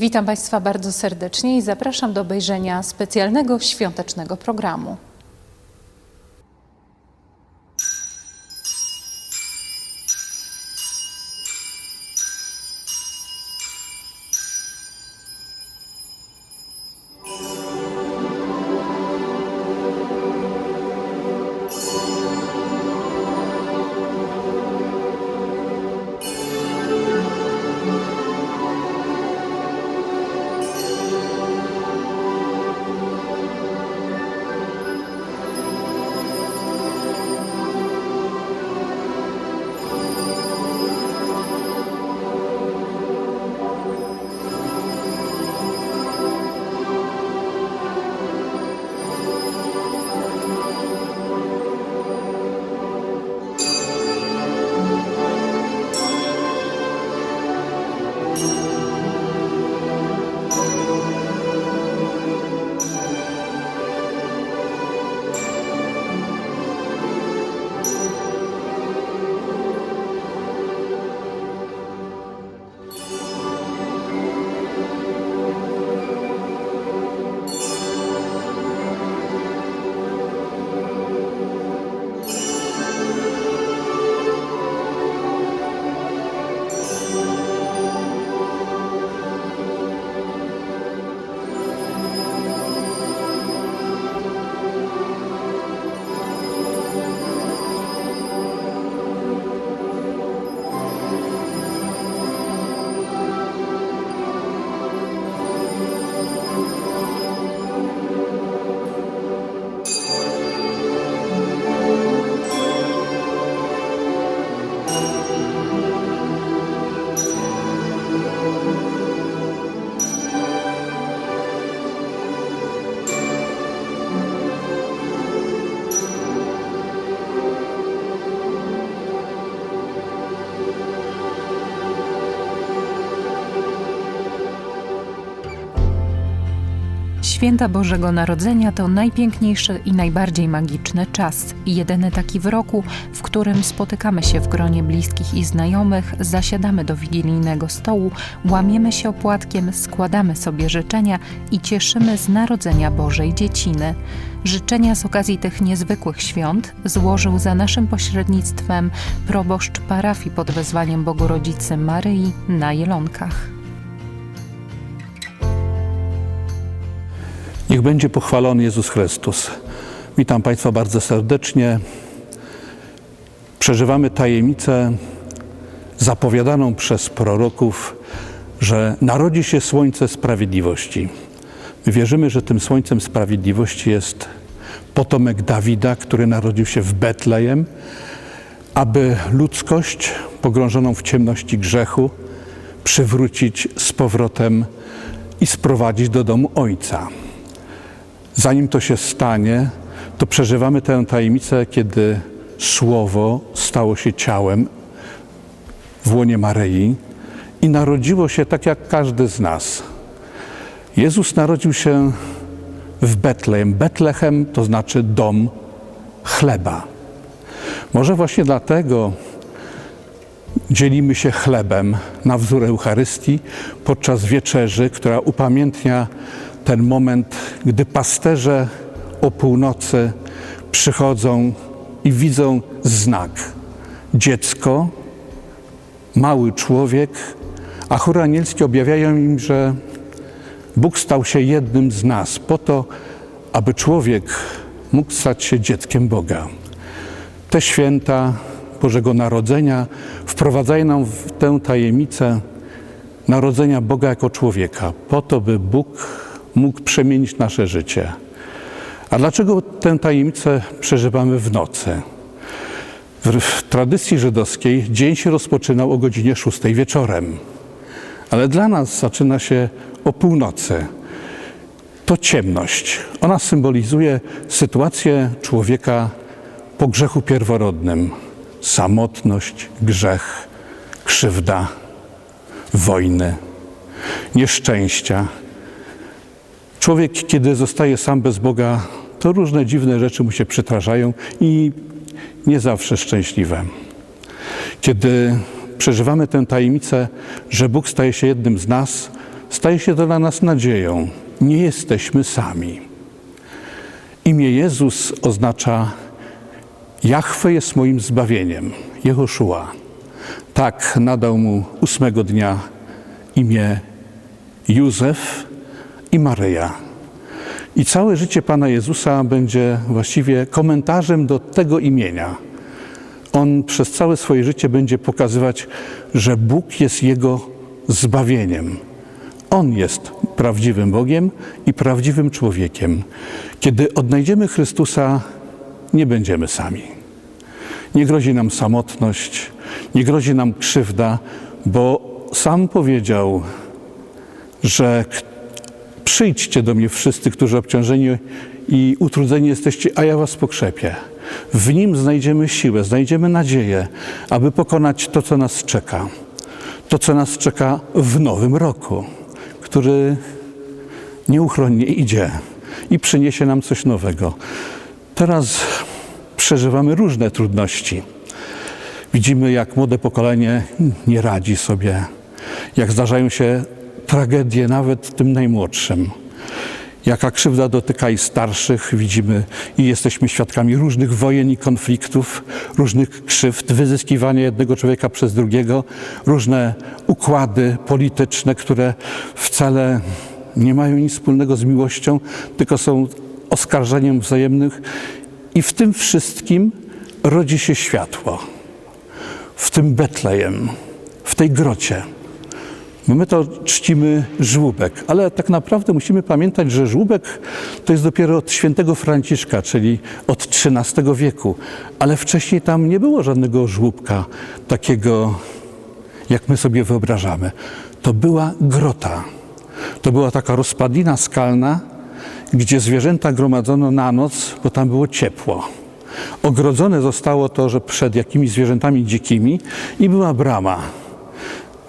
Witam Państwa bardzo serdecznie i zapraszam do obejrzenia specjalnego świątecznego programu. Święta Bożego Narodzenia to najpiękniejszy i najbardziej magiczny czas. Jedyny taki w roku, w którym spotykamy się w gronie bliskich i znajomych, zasiadamy do wigilijnego stołu, łamiemy się opłatkiem, składamy sobie życzenia i cieszymy z narodzenia Bożej Dzieciny. Życzenia z okazji tych niezwykłych świąt złożył za naszym pośrednictwem proboszcz parafii pod wezwaniem Bogorodzicy Maryi na Jelonkach. Niech będzie pochwalony Jezus Chrystus. Witam Państwa bardzo serdecznie. Przeżywamy tajemnicę zapowiadaną przez proroków, że narodzi się słońce sprawiedliwości. My wierzymy, że tym słońcem sprawiedliwości jest potomek Dawida, który narodził się w Betlejem, aby ludzkość pogrążoną w ciemności grzechu przywrócić z powrotem i sprowadzić do domu Ojca. Zanim to się stanie, to przeżywamy tę tajemnicę, kiedy Słowo stało się ciałem w łonie Maryi i narodziło się tak jak każdy z nas. Jezus narodził się w Betlejem. Betlechem to znaczy dom chleba. Może właśnie dlatego dzielimy się chlebem na wzór Eucharystii podczas wieczerzy, która upamiętnia ten moment, gdy pasterze o północy przychodzą i widzą znak. Dziecko, mały człowiek, a chóry anielskie objawiają im, że Bóg stał się jednym z nas po to, aby człowiek mógł stać się dzieckiem Boga. Te święta Bożego Narodzenia wprowadzają nam w tę tajemnicę narodzenia Boga jako człowieka, po to, by Bóg mógł przemienić nasze życie. A dlaczego tę tajemnicę przeżywamy w nocy? W, tradycji żydowskiej dzień się rozpoczynał o godzinie 6 wieczorem, ale dla nas zaczyna się o północy. To ciemność. Ona symbolizuje sytuację człowieka po grzechu pierworodnym. Samotność, grzech, krzywda, wojny, nieszczęścia. Człowiek, kiedy zostaje sam bez Boga, to różne dziwne rzeczy mu się przytrażają i nie zawsze szczęśliwe. Kiedy przeżywamy tę tajemnicę, że Bóg staje się jednym z nas, staje się to dla nas nadzieją. Nie jesteśmy sami. Imię Jezus oznacza Jahwe jest moim zbawieniem, Jehoszua. Tak nadał mu ósmego dnia imię Józef i Maryja. I całe życie Pana Jezusa będzie właściwie komentarzem do tego imienia. On przez całe swoje życie będzie pokazywać, że Bóg jest jego zbawieniem. On jest prawdziwym Bogiem i prawdziwym człowiekiem. Kiedy odnajdziemy Chrystusa, nie będziemy sami. Nie grozi nam samotność, nie grozi nam krzywda, bo sam powiedział, że przyjdźcie do mnie wszyscy, którzy obciążeni i utrudzeni jesteście, a ja was pokrzepię. W nim znajdziemy siłę, znajdziemy nadzieję, aby pokonać to, co nas czeka. To, co nas czeka w nowym roku, który nieuchronnie idzie i przyniesie nam coś nowego. Teraz przeżywamy różne trudności. Widzimy, jak młode pokolenie nie radzi sobie, jak zdarzają się tragedie nawet tym najmłodszym. Jaka krzywda dotyka i starszych, widzimy i jesteśmy świadkami różnych wojen i konfliktów, różnych krzywd, wyzyskiwania jednego człowieka przez drugiego, różne układy polityczne, które wcale nie mają nic wspólnego z miłością, tylko są oskarżeniem wzajemnych. I w tym wszystkim rodzi się światło. W tym Betlejem, w tej grocie. Bo my to czcimy żłóbek, ale tak naprawdę musimy pamiętać, że żłóbek to jest dopiero od świętego Franciszka, czyli od XIII wieku. Ale wcześniej tam nie było żadnego żłóbka takiego, jak my sobie wyobrażamy. To była grota. To była taka rozpadlina skalna, gdzie zwierzęta gromadzono na noc, bo tam było ciepło. Ogrodzone zostało to, że przed jakimiś zwierzętami dzikimi i była brama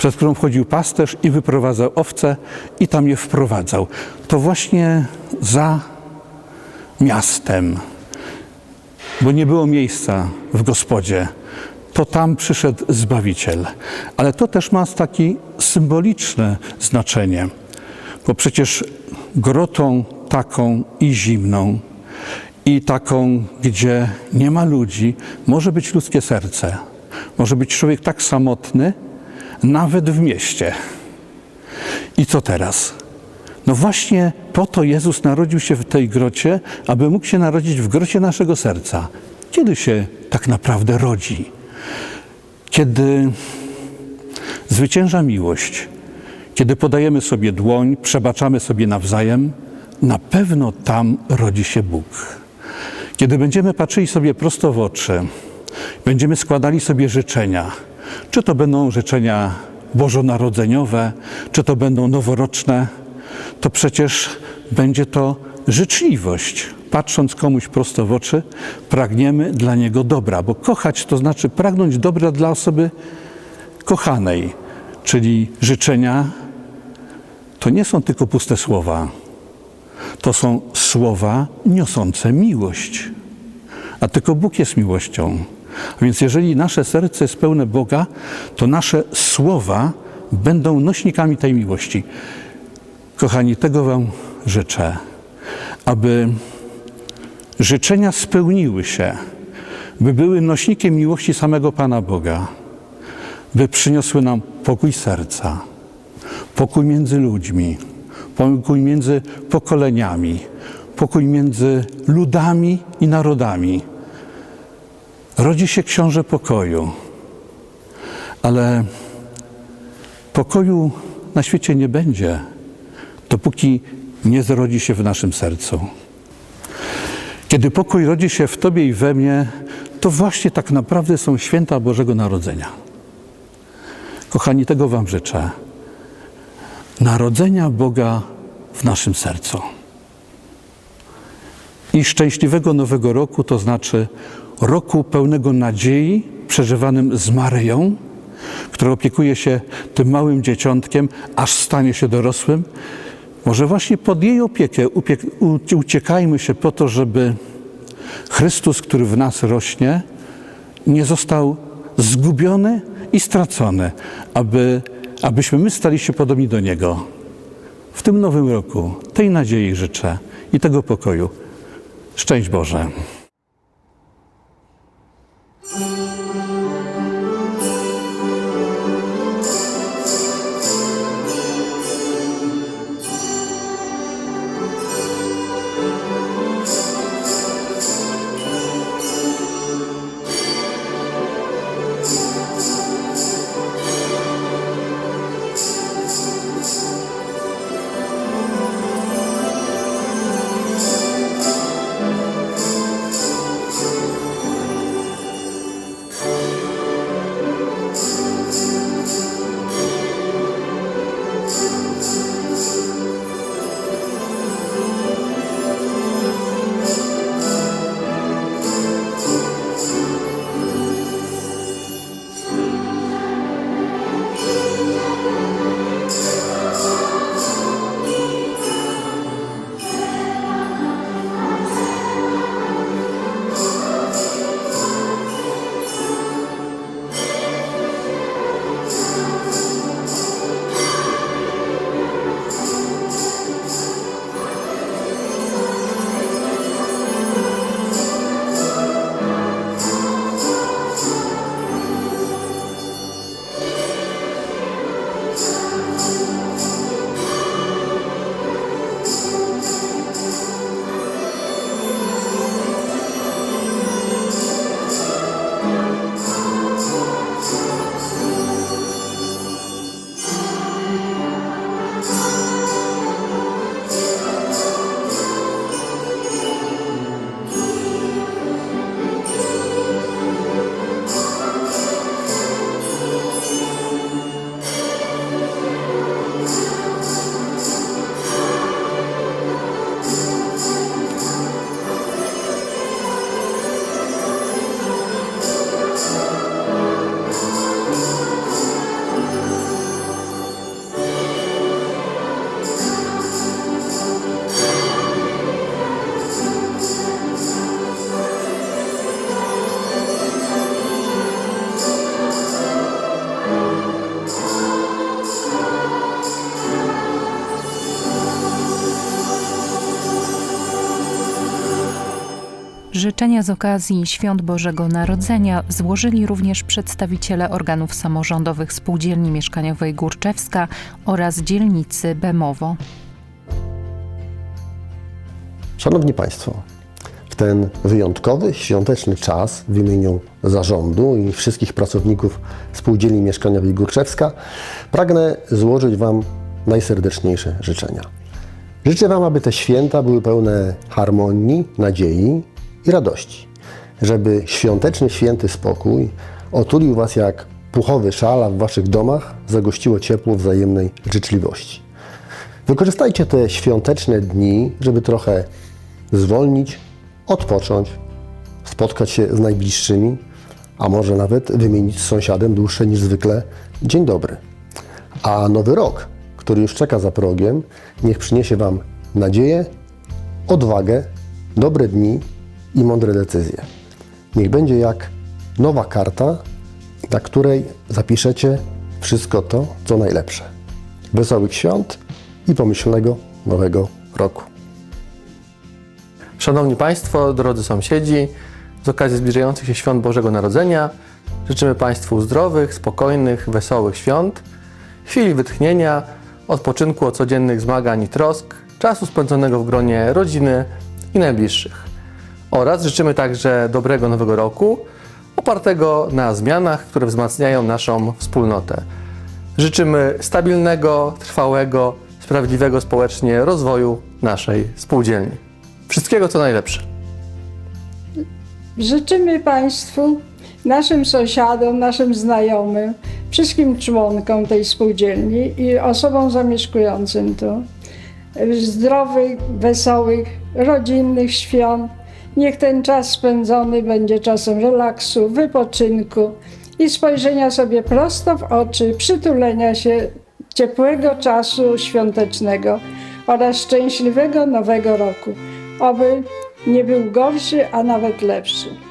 przez którą wchodził pasterz i wyprowadzał owce i tam je wprowadzał. To właśnie za miastem, bo nie było miejsca w gospodzie. To tam przyszedł Zbawiciel. Ale to też ma takie symboliczne znaczenie, bo przecież grotą taką i zimną, i taką, gdzie nie ma ludzi, może być ludzkie serce. Może być człowiek tak samotny, nawet w mieście. I co teraz? No właśnie po to Jezus narodził się w tej grocie, aby mógł się narodzić w grocie naszego serca. Kiedy się tak naprawdę rodzi? Kiedy zwycięża miłość, kiedy podajemy sobie dłoń, przebaczamy sobie nawzajem, na pewno tam rodzi się Bóg. Kiedy będziemy patrzyli sobie prosto w oczy, będziemy składali sobie życzenia, czy to będą życzenia bożonarodzeniowe, czy to będą noworoczne, to przecież będzie to życzliwość. Patrząc komuś prosto w oczy, pragniemy dla niego dobra, bo kochać to znaczy pragnąć dobra dla osoby kochanej, czyli życzenia to nie są tylko puste słowa. To są słowa niosące miłość. A tylko Bóg jest miłością. A więc jeżeli nasze serce jest pełne Boga, to nasze słowa będą nośnikami tej miłości. Kochani, tego Wam życzę, aby życzenia spełniły się, by były nośnikiem miłości samego Pana Boga, by przyniosły nam pokój serca, pokój między ludźmi, pokój między pokoleniami, pokój między ludami i narodami. Rodzi się książę pokoju, ale pokoju na świecie nie będzie, dopóki nie zrodzi się w naszym sercu. Kiedy pokój rodzi się w Tobie i we mnie, to właśnie tak naprawdę są święta Bożego Narodzenia. Kochani, tego Wam życzę. Narodzenia Boga w naszym sercu. I szczęśliwego nowego roku, to znaczy roku pełnego nadziei, przeżywanym z Maryją, która opiekuje się tym małym dzieciątkiem, aż stanie się dorosłym. Może właśnie pod jej opiekę uciekajmy się po to, żeby Chrystus, który w nas rośnie, nie został zgubiony i stracony, aby, abyśmy my stali się podobni do Niego. w tym nowym roku tej nadziei życzę i tego pokoju. Szczęść Boże. Thank you. Życzenia z okazji Świąt Bożego Narodzenia złożyli również przedstawiciele organów samorządowych Spółdzielni Mieszkaniowej Górczewska oraz dzielnicy Bemowo. Szanowni Państwo, w ten wyjątkowy, świąteczny czas w imieniu zarządu i wszystkich pracowników Spółdzielni Mieszkaniowej Górczewska pragnę złożyć Wam najserdeczniejsze życzenia. Życzę Wam, aby te święta były pełne harmonii, nadziei i radości. Żeby świąteczny, święty spokój otulił Was jak puchowy szal, a w Waszych domach zagościło ciepło wzajemnej życzliwości. Wykorzystajcie te świąteczne dni, żeby trochę zwolnić, odpocząć, spotkać się z najbliższymi, a może nawet wymienić z sąsiadem dłuższe niż zwykle dzień dobry. A nowy rok, który już czeka za progiem, niech przyniesie Wam nadzieję, odwagę, dobre dni i mądre decyzje. Niech będzie jak nowa karta, na której zapiszecie wszystko to, co najlepsze. Wesołych świąt i pomyślnego nowego roku. Szanowni Państwo, drodzy sąsiedzi, z okazji zbliżających się świąt Bożego Narodzenia życzymy Państwu zdrowych, spokojnych, wesołych świąt, chwili wytchnienia, odpoczynku od codziennych zmagań i trosk, czasu spędzonego w gronie rodziny i najbliższych. Oraz życzymy także dobrego nowego roku, opartego na zmianach, które wzmacniają naszą wspólnotę. Życzymy stabilnego, trwałego, sprawiedliwego społecznie rozwoju naszej spółdzielni. Wszystkiego co najlepsze. Życzymy Państwu, naszym sąsiadom, naszym znajomym, wszystkim członkom tej spółdzielni i osobom zamieszkującym tu zdrowych, wesołych, rodzinnych świąt. Niech ten czas spędzony będzie czasem relaksu, wypoczynku i spojrzenia sobie prosto w oczy, przytulenia się ciepłego czasu świątecznego oraz szczęśliwego nowego roku. Oby nie był gorszy, a nawet lepszy.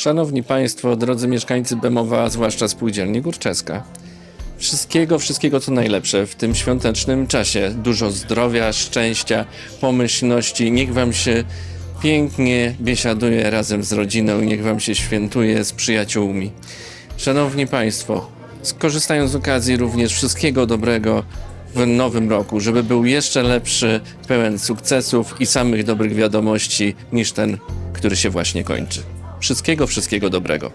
Szanowni Państwo, drodzy mieszkańcy Bemowa, zwłaszcza spółdzielni Górczeska. Wszystkiego, wszystkiego co najlepsze w tym świątecznym czasie. Dużo zdrowia, szczęścia, pomyślności. Niech Wam się pięknie biesiaduje razem z rodziną niech Wam się świętuje z przyjaciółmi. Szanowni Państwo, skorzystając z okazji również wszystkiego dobrego w nowym roku, żeby był jeszcze lepszy, pełen sukcesów i samych dobrych wiadomości niż ten, który się właśnie kończy. Wszystkiego, wszystkiego dobrego.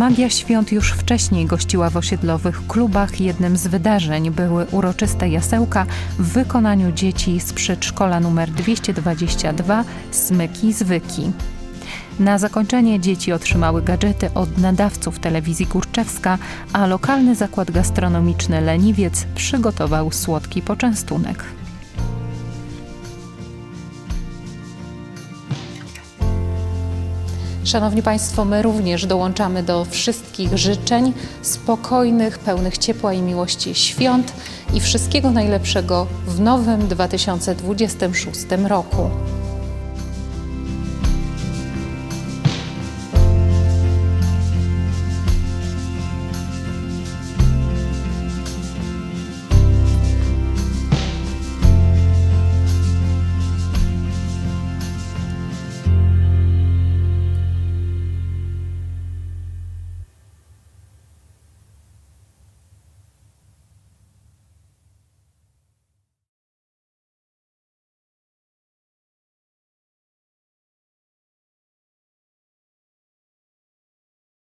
Magia świąt już wcześniej gościła w osiedlowych klubach. Jednym z wydarzeń były uroczyste jasełka w wykonaniu dzieci z przedszkola nr 222 Smyki Zwyki. Na zakończenie dzieci otrzymały gadżety od nadawców telewizji Kurczewska, a lokalny zakład gastronomiczny Leniwiec przygotował słodki poczęstunek. Szanowni Państwo, my również dołączamy do wszystkich życzeń spokojnych, pełnych ciepła i miłości świąt i wszystkiego najlepszego w nowym 2026 roku.